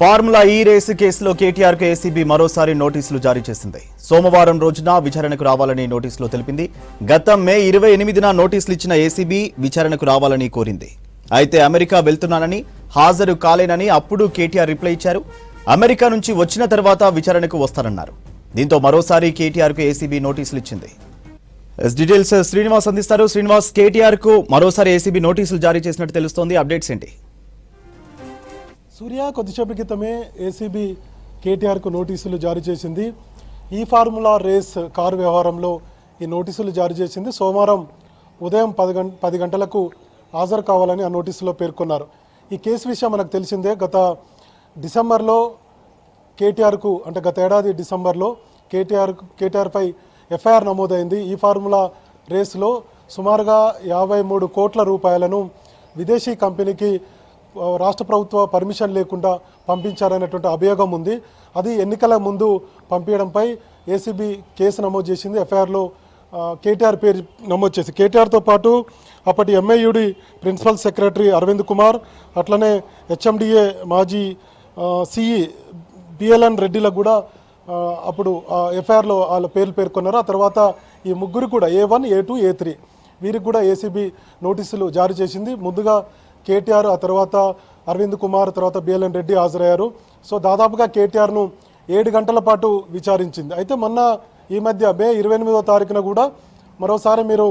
Formula ఈ race కేసులో కేటీఆర్కు ACB మరోసారి నోటీసులు జారీ చేసింది. సోమవారం రోజున విచారణకు రావాలని నోటీసులో తెలిపింది. గత మే ఇరవై ఎనిమిదిన నోటీసులు ఇచ్చిన ఏసీబీ విచారణకు రావాలని కోరింది. అయితే అమెరికా వెళ్తున్నానని హాజరు కాలేనని అప్పుడు కేటీఆర్ రిప్లై ఇచ్చారు. అమెరికా నుంచి వచ్చిన తర్వాత విచారణకు వస్తానన్నారు. దీంతో మరోసారి కేటీఆర్కు ఏసీబీ నోటీసులు ఇచ్చింది. డీటెయిల్స్ శ్రీనివాస్ అందిస్తారు. శ్రీనివాస్ కేటీఆర్కు మరోసారి ఏసీబీ నోటీసులు జారీ చేసినట్టు తెలుస్తోంది. అప్డేట్స్ ఏంటి? సూర్య కొద్దిసేపు క్రితమే ఏసీబీ కేటీఆర్కు నోటీసులు జారీ చేసింది. ఈ ఫార్ములా రేస్ కారు వ్యవహారంలో ఈ నోటీసులు జారీ చేసింది. సోమవారం ఉదయం పది గంట పది గంటలకు హాజరు కావాలని ఆ నోటీసులో పేర్కొన్నారు. ఈ కేసు విషయం మనకు తెలిసిందే. గత డిసెంబర్లో కేటీఆర్కు అంటే గత ఏడాది డిసెంబర్లో కేటీఆర్ కేటీఆర్పై ఎఫ్ఐఆర్ నమోదైంది. ఈ ఫార్ములా రేస్లో సుమారుగా యాభై మూడు కోట్ల రూపాయలను విదేశీ కంపెనీకి రాష్ట్ర ప్రభుత్వ పర్మిషన్ లేకుండా పంపించారనేటువంటి అభియోగం ఉంది. అది ఎన్నికల ముందు పంపించడంపై ఏసీబీ కేసు నమోదు చేసింది. ఎఫ్ఐఆర్లో కేటీఆర్ పేరు నమోదు చేసి కేటీఆర్తో పాటు అప్పటి MIUD principal secretary Arvind Kumar అట్లనే హెచ్ఎండిఏ మాజీ సిఈ బిఎల్ఎన్ రెడ్డిలకు కూడా ఆ, అప్పుడు ఎఫ్ఐఆర్లో వాళ్ళ పేర్లు పేర్కొన్నారు. ఆ తర్వాత ఈ ముగ్గురు కూడా A one A two A three వీరికి కూడా ఏసీబీ నోటీసులు జారీ చేసింది. ముందుగా కేటీఆర్ ఆ తర్వాత అరవింద్ కుమార్ తర్వాత బిఎల్ఎన్ రెడ్డి హాజరయ్యారు. సో దాదాపుగా కేటీఆర్ను ఏడు గంటల పాటు విచారించింది. అయితే మొన్న ఈ మధ్య మే ఇరవై ఎనిమిదో తారీఖున కూడా మరోసారి మీరు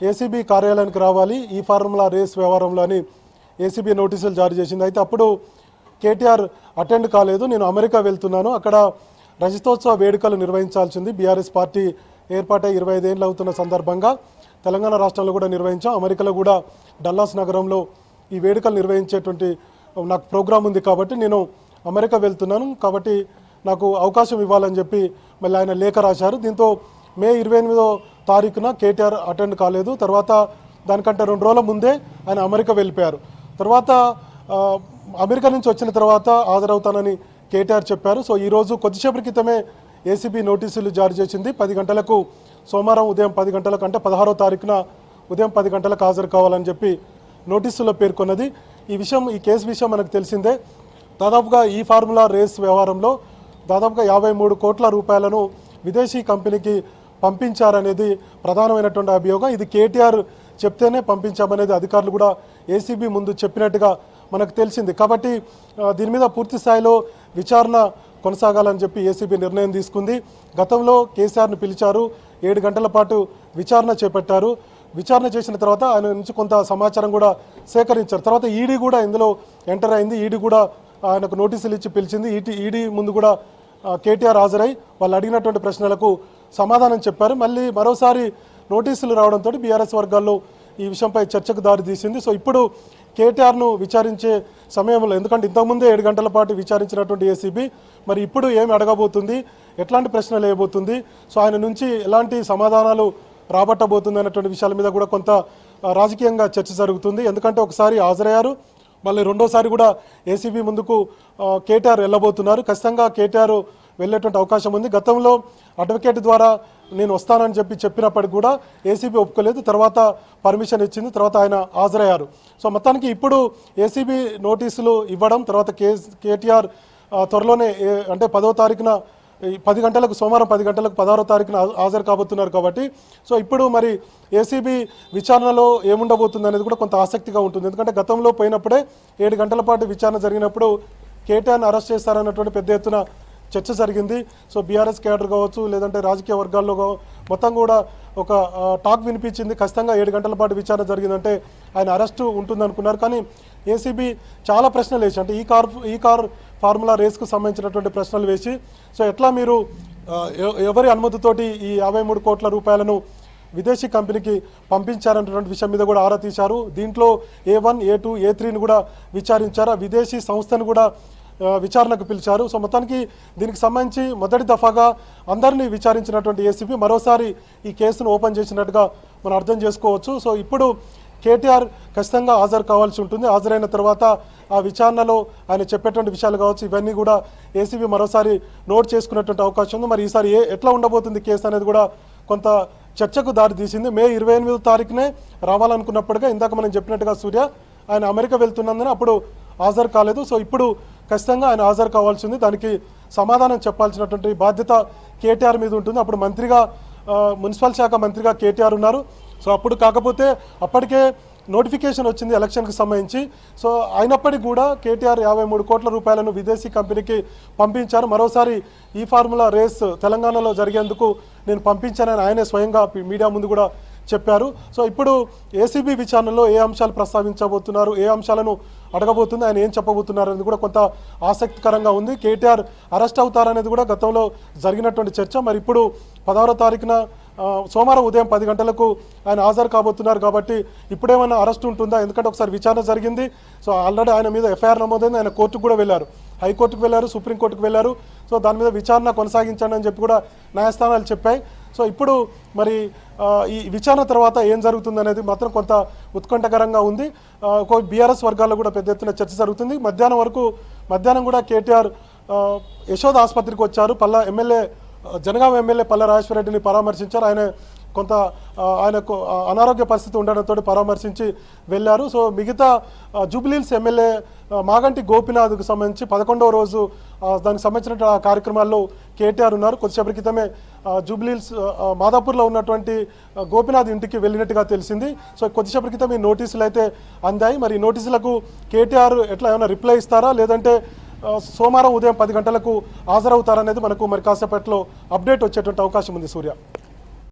ఏసీబీ కార్యాలయానికి రావాలి ఈ ఫార్ములా రేస్ వ్యవహారంలో అని ఏసీబీ నోటీసులు జారీ చేసింది. అయితే అప్పుడు కేటీఆర్ అటెండ్ కాలేదు నేను అమెరికా వెళ్తున్నాను అక్కడ రజతోత్సవ వేడుకలు నిర్వహించాల్సింది బీఆర్ఎస్ పార్టీ ఏర్పాటై ఇరవై ఐదేళ్ళు అవుతున్న సందర్భంగా. తెలంగాణ రాష్ట్రంలో కూడా నిర్వహించాం అమెరికాలో కూడా డల్లాస్ నగరంలో ఈ వేడుకలు నిర్వహించేటువంటి నాకు ప్రోగ్రాం ఉంది కాబట్టి నేను అమెరికా వెళ్తున్నాను. కాబట్టి నాకు అవకాశం ఇవ్వాలని చెప్పి మళ్ళీ ఆయన లేఖ రాశారు. దీంతో మే ఇరవై ఎనిమిదో తారీఖున కేటీఆర్ అటెండ్ కాలేదు. తర్వాత దానికంటే రెండు రోజుల ముందే ఆయన అమెరికా వెళ్ళిపోయారు. తర్వాత అమెరికా నుంచి వచ్చిన తర్వాత హాజరవుతానని కేటీఆర్ చెప్పారు. సో ఈరోజు కొద్దిసేపటి క్రితమే ఏసీబీ నోటీసులు జారీ చేసింది. పది గంటలకు సోమవారం ఉదయం పది గంటలకు అంటే పదహారో తారీఖున ఉదయం పది గంటలకు హాజరు కావాలని చెప్పి నోటీసులో పేర్కొన్నది. ఈ విషయం ఈ కేసు విషయం మనకు తెలిసిందే. దాదాపుగా ఈ ఫార్ములా రేస్ వ్యవహారంలో దాదాపుగా యాభై మూడు కోట్ల రూపాయలను విదేశీ కంపెనీకి పంపించారనేది ప్రధానమైనటువంటి అభియోగం. ఇది కేటీఆర్ చెప్తేనే పంపించామనేది అధికారులు కూడా ఏసీబీ ముందు చెప్పినట్టుగా మనకు తెలిసింది. కాబట్టి దీని మీద పూర్తి స్థాయిలో విచారణ కొనసాగాలని చెప్పి ఏసీబీ నిర్ణయం తీసుకుంది. గతంలో కేసీఆర్ను పిలిచారు. ఏడు గంటల పాటు విచారణ చేపట్టారు. విచారణ చేసిన తర్వాత ఆయన నుంచి కొంత సమాచారం కూడా సేకరించారు. తర్వాత ఈడీ కూడా ఇందులో ఎంటర్ అయింది. ఈడీ కూడా ఆయనకు నోటీసులు ఇచ్చి పిలిచింది. ఈటీ ఈడీ ముందు కూడా కేటీఆర్ హాజరై వాళ్ళు అడిగినటువంటి ప్రశ్నలకు సమాధానం చెప్పారు. మళ్ళీ మరోసారి నోటీసులు రావడంతో బీఆర్ఎస్ వర్గాల్లో ఈ విషయంపై చర్చకు దారి తీసింది. సో ఇప్పుడు కేటీఆర్ను విచారించే సమయంలో ఎందుకంటే ఇంతకుముందే ఏడు గంటల పాటు విచారించినటువంటి ఏసీబీ మరి ఇప్పుడు ఏమి అడగబోతుంది? ఎట్లాంటి ప్రశ్నలు వేయబోతుంది? సో ఆయన నుంచి ఎలాంటి సమాధానాలు రాబట్టబోతుంది అనేటువంటి విషయాల మీద కూడా కొంత రాజకీయంగా చర్చ జరుగుతుంది. ఎందుకంటే ఒకసారి హాజరయ్యారు. మళ్ళీ రెండోసారి కూడా ఏసీబీ ముందుకు కేటీఆర్ వెళ్ళబోతున్నారు. ఖచ్చితంగా కేటీఆర్ వెళ్ళేటువంటి అవకాశం ఉంది. గతంలో అడ్వకేట్ ద్వారా నేను వస్తానని చెప్పి చెప్పినప్పటికి కూడా ఏసీబీ ఒప్పుకోలేదు. తర్వాత పర్మిషన్ ఇచ్చింది. తర్వాత ఆయన హాజరయ్యారు. సో మొత్తానికి ఇప్పుడు ఏసీబీ నోటీసులు ఇవ్వడం తర్వాత కేటీఆర్ త్వరలోనే అంటే పదో తారీఖున పది గంటలకు సోమవారం పది గంటలకు పదహారో తారీఖున హాజరు కాబోతున్నారు కాబట్టి సో ఇప్పుడు మరి ఏసీబీ విచారణలో ఏముండబోతుంది అనేది కూడా కొంత ఆసక్తిగా ఉంటుంది. ఎందుకంటే గతంలో పోయినప్పుడే ఏడు గంటల పాటు విచారణ జరిగినప్పుడు కేటీఆర్ని అరెస్ట్ చేస్తారన్నటువంటి పెద్ద ఎత్తున చర్చ జరిగింది. సో బీఆర్ఎస్ క్యాడర్ కావచ్చు లేదంటే రాజకీయ వర్గాల్లో మొత్తం కూడా ఒక టాక్ వినిపించింది. ఖచ్చితంగా ఏడు గంటల పాటు విచారణ జరిగిందంటే ఆయన అరెస్టు ఉంటుందనుకున్నారు. కానీ ఏసీబీ చాలా ప్రశ్నలు వేసి అంటే ఈ కార్ ఈ కార్ ఫార్ములా రేస్కు సంబంధించినటువంటి ప్రశ్నలు వేసి సో ఎట్లా మీరు ఎవరి అనుమతితోటి ఈ యాభై మూడు కోట్ల రూపాయలను విదేశీ కంపెనీకి పంపించారన్నటువంటి విషయం మీద కూడా ఆరా తీశారు. దీంట్లో ఏ వన్ ఏ టూ ఏ త్రీని కూడా విచారించారు. ఆ విదేశీ సంస్థను కూడా విచారణకు పిలిచారు. సో మొత్తానికి దీనికి సంబంధించి మొదటి దఫాగా అందరినీ విచారించినటువంటి ఏసీబీ మరోసారి ఈ కేసును ఓపెన్ చేసినట్టుగా మనం అర్థం చేసుకోవచ్చు. సో ఇప్పుడు కేటీఆర్ ఖచ్చితంగా హాజరు కావాల్సి ఉంటుంది. హాజరైన తర్వాత ఆ విచారణలో ఆయన చెప్పేటువంటి విషయాలు కావచ్చు ఇవన్నీ కూడా ఏసీబీ మరోసారి నోట్ చేసుకునేటువంటి అవకాశం ఉంది. మరి ఈసారి ఏ ఎట్లా ఉండబోతుంది కేసు అనేది కూడా కొంత చర్చకు దారి తీసింది. మే ఇరవై ఎనిమిదో తారీఖునే రావాలనుకున్నప్పటికీ ఇందాక మనం చెప్పినట్టుగా సూర్య ఆయన అమెరికా వెళ్తున్నందున అప్పుడు హాజరు కాలేదు. సో ఇప్పుడు ఖచ్చితంగా ఆయన హాజరు కావాల్సి ఉంది. దానికి సమాధానం చెప్పాల్సినటువంటి బాధ్యత కేటీఆర్ మీద ఉంటుంది. అప్పుడు మంత్రిగా మున్సిపల్ శాఖ మంత్రిగా కేటీఆర్ ఉన్నారు. సో అప్పుడు కాకపోతే అప్పటికే నోటిఫికేషన్ వచ్చింది ఎలక్షన్కి సంబంధించి. సో అయినప్పటికీ కూడా కేటీఆర్ యాభై మూడు కోట్ల రూపాయలను విదేశీ కంపెనీకి పంపించారు. మరోసారి ఈ ఫార్ములా రేస్ తెలంగాణలో జరిగేందుకు నేను పంపించానని ఆయనే స్వయంగా మీడియా ముందు కూడా చెప్పారు. సో ఇప్పుడు ఏసీబీ విచారణలో ఏ అంశాలు ప్రస్తావించబోతున్నారు ఏ అంశాలను అడగబోతుంది ఆయన ఏం చెప్పబోతున్నారు అనేది కూడా కొంత ఆసక్తికరంగా ఉంది. కేటీఆర్ అరెస్ట్ అవుతారనేది కూడా గతంలో జరిగినటువంటి చర్చ. మరి ఇప్పుడు పదహారో తారీఖున సోమవారం ఉదయం పది గంటలకు ఆయన హాజరు కాబోతున్నారు కాబట్టి ఇప్పుడేమైనా అరెస్ట్ ఉంటుందా? ఎందుకంటే ఒకసారి విచారణ జరిగింది. సో ఆల్రెడీ ఆయన మీద ఎఫ్ఐఆర్ నమోదైంది. ఆయన కోర్టుకు కూడా వెళ్ళారు. హైకోర్టుకు వెళ్ళారు సుప్రీంకోర్టుకు వెళ్ళారు. సో దాని మీద విచారణ కొనసాగించండి అని చెప్పి కూడా న్యాయస్థానాలు చెప్పాయి. సో ఇప్పుడు మరి ఈ విచారణ తర్వాత ఏం జరుగుతుంది అనేది మాత్రం కొంత ఉత్కంఠకరంగా ఉంది. బీఆర్ఎస్ వర్గాల్లో కూడా పెద్ద ఎత్తున చర్చ జరుగుతుంది. మధ్యాహ్నం వరకు మధ్యాహ్నం కూడా కేటీఆర్ యశోద ఆసుపత్రికి వచ్చారు. పల్లా ఎమ్మెల్యే జనగాం ఎమ్మెల్యే పల్ల రాజేశ్వరరెడ్డిని పరామర్శించారు. ఆయన కొంత ఆయనకు అనారోగ్య పరిస్థితి ఉండడంతో పరామర్శించి వెళ్ళారు. సో మిగతా జూబ్లీల్స్ ఎమ్మెల్యే మాగంటి గోపినాథ్కు సంబంధించి పదకొండవ రోజు దానికి సంబంధించిన కార్యక్రమాల్లో కేటీఆర్ ఉన్నారు. కొద్దిసేపటి క్రితమే జూబ్లీల్స్ మాదాపూర్లో ఉన్నటువంటి గోపినాథ్ ఇంటికి వెళ్ళినట్టుగా తెలిసింది. సో కొద్దిసేపటి క్రితం ఈ నోటీసులు అయితే అందాయి. మరి ఈ నోటీసులకు కేటీఆర్ ఎట్లా ఏమైనా రిప్లై ఇస్తారా? లేదంటే సోమవారం ఉదయం పది గంటలకు హాజరవుతారనేది మనకు మరి కాసేపట్లో అప్డేట్ వచ్చేటువంటి అవకాశం ఉంది సూర్య.